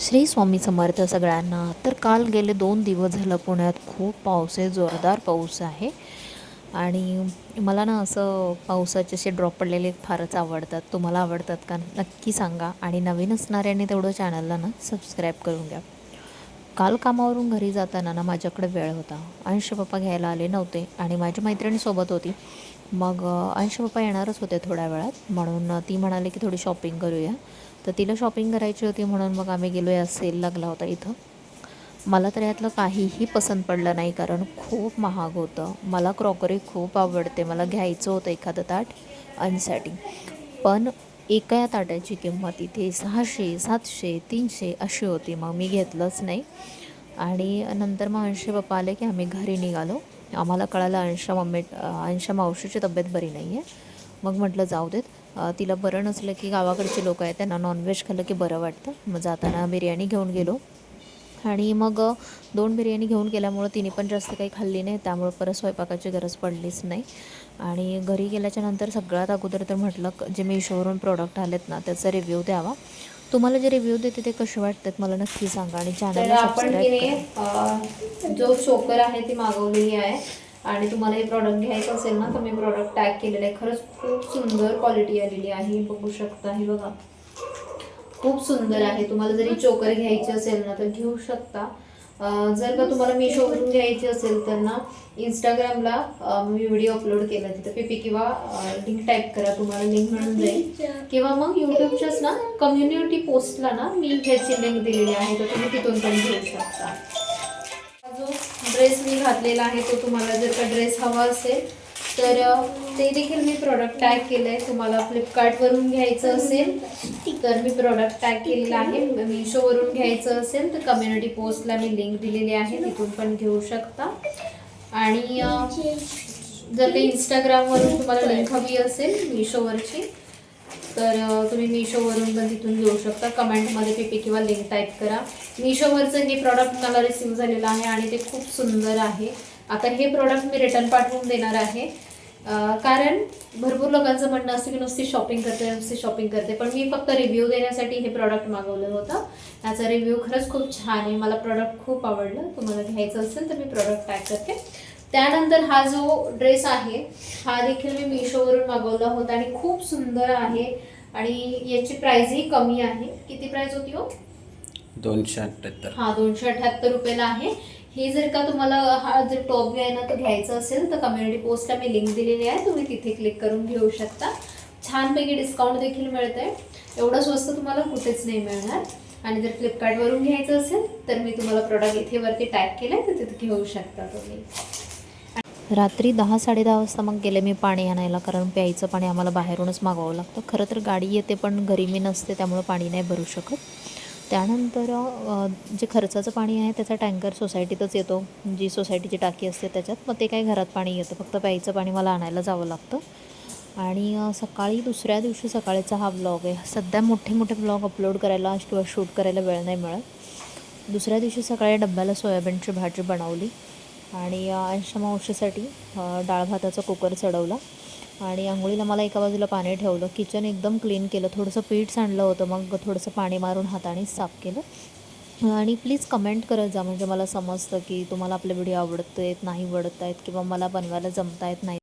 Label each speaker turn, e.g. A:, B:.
A: श्री स्वामी समर्थ सगळ्यांना. तर काल गेले दोन दिवस झालं पुण्यात. खूप पाऊस आहे जोरदार पाऊस आहे. आणि मला ना असं पावसाचे असे ड्रॉप पडलेले फारच आवडतात. तुम्हाला आवडतात का? नक्की सांगा. आणि नवीन असणाऱ्यांनी तेवढं चॅनलला ना सबस्क्राईब करून घ्या. काल कामावरून घरी जाताना ना माझ्याकडे वेळ होता. अंश पप्पा घ्यायला आले नव्हते आणि माझी मैत्रिणीसोबत होती. मग अंश पप्पा येणारच होते थोड्या वेळात. म्हणून ती म्हणाली की थोडी शॉपिंग करूया. तर तिला शॉपिंग करायची होती म्हणून मग आम्ही गेलो या सेल लागला होता इथं. मला तर यातलं काहीही पसंत पडलं नाही कारण खूप महाग होतं. मला क्रॉकरी खूप आवडते. मला घ्यायचं होतं एखादं ताट अनसाठी पण एका या ताटाची किंमत इथे सहाशे सातशे तीनशे अशी होती. मग मी घेतलंच नाही. आणि नंतर मग अंशे पप्पा आले की आम्ही घरी निघालो. आम्हाला कळालं अंशा मम्मी अंशा मावशीची तब्येत बरी नाही आहे मग म्हटलं जाऊ देत. तिला बरं नसलं की गावाकडचे लोक आहेत त्यांना नॉनव्हेज खाल्लं की बरं वाटतं. मग जाताना बिर्याणी घेऊन गेलो. आणि मग दोन बिर्याणी घेऊन गेल्यामुळं तिने पण जास्त काही खाल्ली नाही त्यामुळे परत स्वयंपाकाची गरज पडलीच नाही. आणि घरी गेल्याच्यानंतर सगळ्यात अगोदर तर म्हटलं जे मिशोवरून प्रोडक्ट आलेत ना त्याचा रिव्ह्यू द्यावा. तुम्हाला जे रिव्ह्यू देते ते कसे वाटतात मला नक्की सांगा आणि
B: तर
A: चॅनलला
B: आपण जो चोकर आहे ती मागवलेली आहे. आणि तुम्हाला हे प्रॉडक्ट घ्यायचं असेल ना तर मी प्रॉडक्ट टॅग केलेलं आहे. खरंच खूप सुंदर क्वालिटी आलेली आहे. बघू शकता हे बघा. खूप सुंदर आहे. तुम्हाला जरी चोकर घ्यायची असेल ना तर घेऊ शकता. जर का तुम्हाला मिशोवरून घ्यायची असेल तर ना इंस्टाग्रामला मी व्हिडिओ अपलोड केला. तिथं पीपी किंवा लिंक टाईप करा. तुम्हाला लिंक मिळून जाईल. किंवा मग युट्यूबच्याच ना कम्युनिटी पोस्टला ना मी ह्याची लिंक दिलेली आहे. तर तुम्ही तिथून पण घेऊ शकता. जो ड्रेस मी घातलेला आहे तो तुम्हाला जर का ड्रेस हवा असेल तर ते देखील मी प्रॉडक्ट टॅग केलं आहे तुम्हाला फ्लिपकार्टवरून घ्यायचं असेल तर मी प्रॉडक्ट टॅग केलेला आहे. मिशोवरून घ्यायचं असेल तर कम्युनिटी पोस्टला मी लिंक दिलेली आहे तिथून पण घेऊ शकता. आणि जर ते इंस्टाग्रामवरून तुम्हाला लिंक हवी असेल मिशोवरची तर तुम्ही मिशोवरून पण तिथून घेऊ शकता. कमेंटमध्ये पीपी किंवा लिंक टाईप करा. मिशोवरचं हे प्रॉडक्ट मला रिसिव्ह झालेलं आहे आणि ते खूप सुंदर आहे. आता हे प्रॉडक्ट मी रिटर्न पाठवून देणार आहे. कारण भरपूर लोकांचं म्हणणं असतं की नुसती शॉपिंग करते नुसती शॉपिंग करते. पण मी फक्त रिव्ह्यू देण्यासाठी हे प्रॉडक्ट मागवलं होतं. याचा रिव्ह्यू खरंच खूप छान आहे. मला प्रॉडक्ट खूप आवडलं. तुम्हाला घ्यायचं असेल तर मी प्रॉडक्ट पॅक करते. त्यानंतर हा जो ड्रेस आहे हा देखील मी मिशोवरून मागवला होता आणि खूप सुंदर आहे आणि याची प्राइसही कमी आहे. किती प्राइस होती हो?
C: दोनशे अठ्ठ्याहत्तर.
B: हा दोनशे अठ्याहत्तर रुपयाला आहे. हे जर का तुम्हाला हा जर टॉप आहे ना तो घ्यायचा असेल तर कम्युनिटी पोस्टला मी लिंक दिलेली आहे. तुम्ही तिथे क्लिक करून घेऊ शकता. छानपैकी डिस्काउंट देखील मिळतंय. एवढं स्वस्त तुम्हाला कुठेच नाही मिळणार. आणि जर फ्लिपकार्टवरून घ्यायचं असेल तर मी तुम्हाला प्रोडक्ट इथे वरती टॅग केलं आहे तर तिथे घेऊ शकता तुम्ही.
A: रात्री दहा साडेदहा वाजता मग गेले मी पाणी आणायला कारण प्यायचं पाणी आम्हाला बाहेरूनच मागवावं लागतं. खरं तर गाडी येते पण घरी मी नसते त्यामुळं पाणी नाही भरू शकत. त्यानंतर जे खर्चाचं पाणी आहे त्याचा टँकर सोसायटीतच येतो. जी सोसायटीची टाकी असते त्याच्यात मग ते काय घरात पाणी येतं. फक्त प्यायचं पाणी मला आणायला जावं लागतं. आणि सकाळी दुसऱ्या दिवशी सकाळीचा हा ब्लॉग आहे. सध्या मोठे मोठे ब्लॉग अपलोड करायला किंवा शूट करायला वेळ नाही मिळत. दुसऱ्या दिवशी सकाळी डब्याला सोयाबीनची भाजी बनवली. आणि अंश मावशीसाठी डाळ भाताचा कुकर चढवला. आणि आंघोळीला मला एका बाजूला पाणी ठेवलं. किचन एकदम क्लीन केलं. थोडंसं पीठ सांडलं होतं. मग थोडंसं पाणी मारून हातानेच साफ केलं. आणि प्लीज कमेंट करत जा. म्हणजे मला समजतं की तुम्हाला आपले व्हिडिओ आवडत आहेत नाही आवडत आहेत किंवा मला बनवायला जमत आहेत नाही